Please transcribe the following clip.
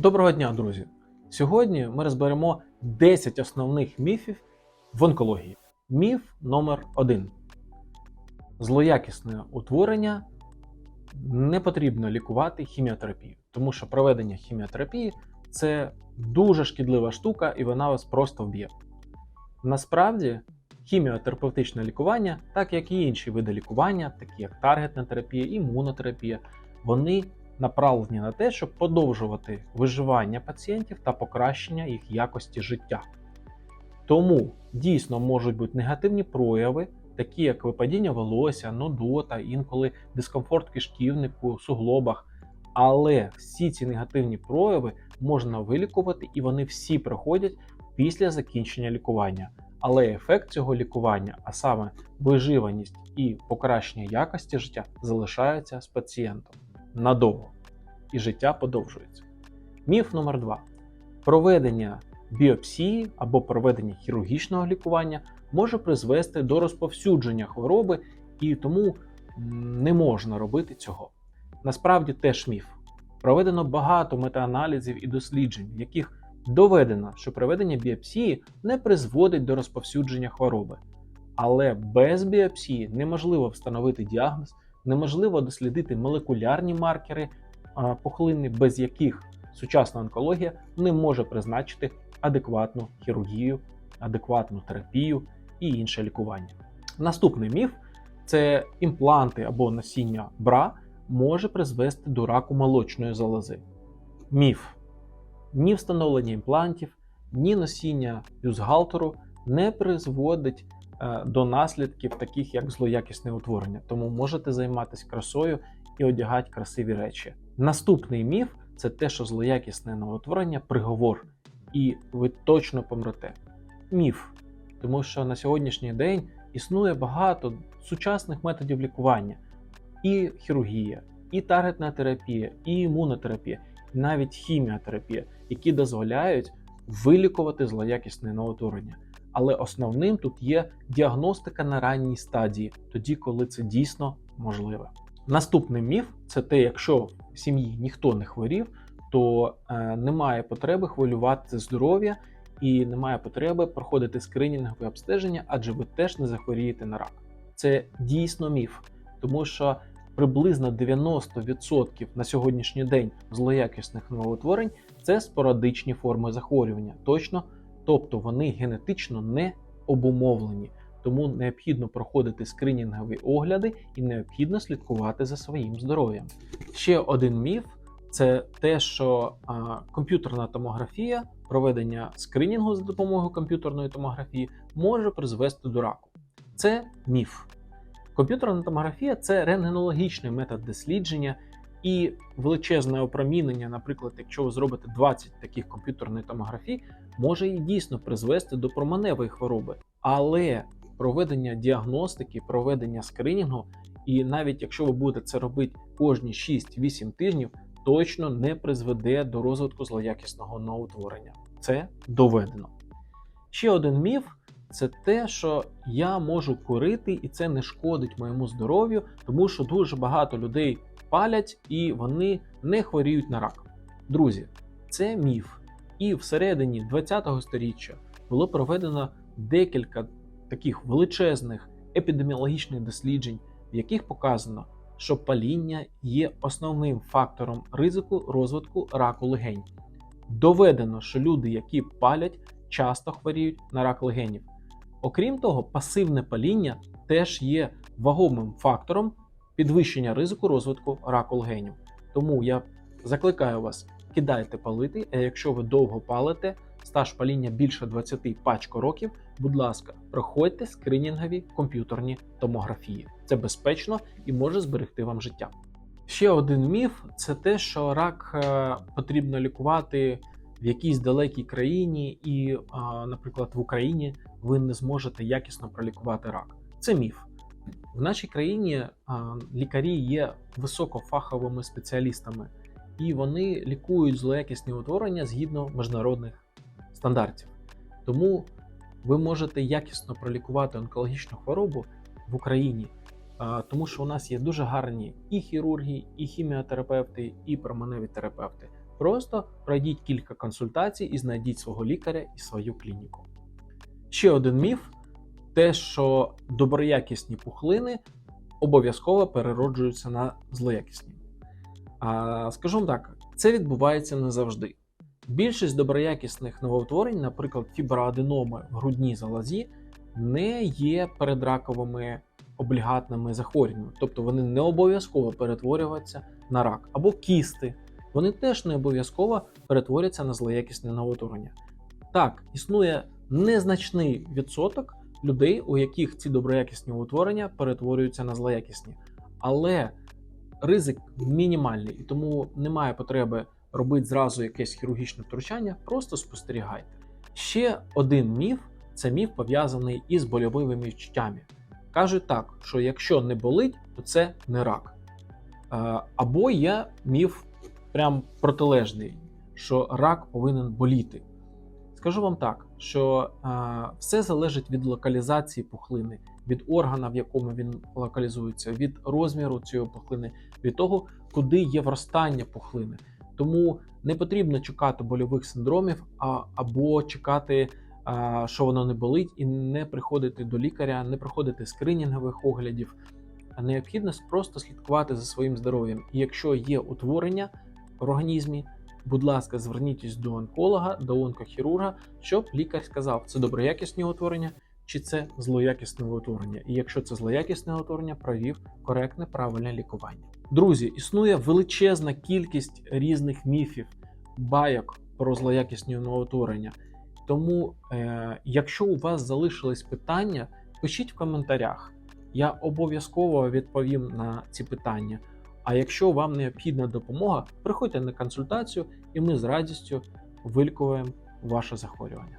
Доброго дня, друзі! Сьогодні ми розберемо 10 основних міфів в онкології. Міф номер 1 Злоякісне утворення не потрібно лікувати хіміотерапією, тому що проведення хіміотерапії це дуже шкідлива штука і вона вас просто вб'є. Насправді, хіміотерапевтичне лікування, так як і інші види лікування, такі як таргетна терапія, імунотерапія, вони направлені на те, щоб подовжувати виживання пацієнтів та покращення їх якості життя. Тому дійсно можуть бути негативні прояви, такі як випадіння волосся, нудота, інколи дискомфорт кишківнику, суглобах. Але всі ці негативні прояви можна вилікувати і вони всі проходять після закінчення лікування. Але ефект цього лікування, а саме виживаність і покращення якості життя, залишаються з пацієнтом надовго, і життя подовжується. Міф номер 2 проведення біопсії або проведення хірургічного лікування може призвести до розповсюдження хвороби, і тому не можна робити цього. Насправді теж міф. Проведено багато метааналізів і досліджень, в яких доведено, що проведення біопсії не призводить до розповсюдження хвороби. Але без біопсії неможливо встановити діагноз, неможливо дослідити молекулярні маркери пухлини, без яких сучасна онкологія не може призначити адекватну хірургію, адекватну терапію і інше лікування. Наступний міф це імпланти або носіння бра може призвести до раку молочної залози. Міф. Ні встановлення імплантів, ні носіння бюстгальтеру не призводить до наслідків, таких як злоякісне утворення. Тому можете займатися красою і одягати красиві речі. Наступний міф це те, що злоякісне новотворення приговор, і ви точно помрете. Міф, тому що на сьогоднішній день існує багато сучасних методів лікування, і хірургія, і таргетна терапія, і імунотерапія, і навіть хіміотерапія, які дозволяють вилікувати злоякісне новотворення. Але основним тут є діагностика на ранній стадії, тоді, коли це дійсно можливе. Наступний міф це те, якщо в сім'ї ніхто не хворів, то е, немає потреби хвилювати здоров'я і немає потреби проходити скринінгове обстеження, адже ви теж не захворієте на рак. Це дійсно міф, тому що приблизно 90% на сьогоднішній день злоякісних новоутворень це спорадичні форми захворювання, точно, тобто вони генетично не обумовлені. Тому необхідно проходити скринінгові огляди і необхідно слідкувати за своїм здоров'ям. Ще один міф це те, що а, комп'ютерна томографія, проведення скринінгу за допомогою комп'ютерної томографії може призвести до раку. Це міф. Комп'ютерна томографія це рентгенологічний метод дослідження і величезне опромінення, наприклад, якщо ви зробите 20 таких комп'ютерних томографій, може і дійсно призвести до променевої хвороби. Але проведення діагностики, проведення скринінгу, і навіть якщо ви будете це робити кожні 6-8 тижнів, точно не призведе до розвитку злоякісного новоутворення. Це доведено. Ще один міф це те, що я можу курити, і це не шкодить моєму здоров'ю, тому що дуже багато людей палять і вони не хворіють на рак. Друзі, це міф. І всередині 20-го сторіччя було проведено декілька таких величезних епідеміологічних досліджень, в яких показано, що паління є основним фактором ризику розвитку раку легень. Доведено, що люди, які палять, часто хворіють на рак легенів. Окрім того, пасивне паління теж є вагомим фактором підвищення ризику розвитку раку легенів. Тому я закликаю вас, кидайте палити, а якщо ви довго палите, стаж паління більше 20 пачко років, будь ласка, проходьте скринінгові комп'ютерні томографії. Це безпечно і може зберегти вам життя. Ще один міф це те, що рак е, потрібно лікувати в якійсь далекій країні, і, наприклад, в Україні ви не зможете якісно пролікувати рак. Це міф. В нашій країні лікарі є високофаховими спеціалістами, і вони лікують злоякісні утворення згідно міжнародних стандартів. Тому ви можете якісно пролікувати онкологічну хворобу в Україні, тому що у нас є дуже гарні і хірурги, і хіміотерапевти, і променеві терапевти. Просто пройдіть кілька консультацій і знайдіть свого лікаря і свою клініку. Ще один міф: те, що доброякісні пухлини обов'язково перероджуються на злоякісні. А, скажу так, це відбувається не завжди. Більшість доброякісних новоутворень, наприклад, фіброаденоми в грудній залозі, не є передраковими облігатними захворюваннями, тобто вони не обов'язково перетворюються на рак або кісти. Вони теж не обов'язково перетворяться на злоякісне новоутворення. Так, існує незначний відсоток людей, у яких ці доброякісні утворення перетворюються на злоякісні, але ризик мінімальний, і тому немає потреби робити зразу якесь хірургічне втручання, просто спостерігайте. Ще один міф це міф пов'язаний із больовими відчуттями. Кажуть так, що якщо не болить, то це не рак. Е, Або є міф прям протилежний, що рак повинен боліти. Скажу вам так, що е, все залежить від локалізації пухлини, від органа, в якому він локалізується, від розміру цієї пухлини, від того, куди є вростання пухлини. Тому не потрібно чекати больових синдромів а, або чекати, а, що воно не болить, і не приходити до лікаря, не проходити скринінгових оглядів. Необхідно просто слідкувати за своїм здоров'ям. І якщо є утворення в організмі, будь ласка, зверніться до онколога, до онкохірурга, щоб лікар сказав, це доброякісні утворення чи це злоякісне утворення. І якщо це злоякісне утворення, провів коректне правильне лікування. Друзі, існує величезна кількість різних міфів, байок про злоякісні новоутворення. Тому, е, якщо у вас залишились питання, пишіть в коментарях. Я обов'язково відповім на ці питання. А якщо вам необхідна допомога, приходьте на консультацію, і ми з радістю вилікуємо ваше захворювання.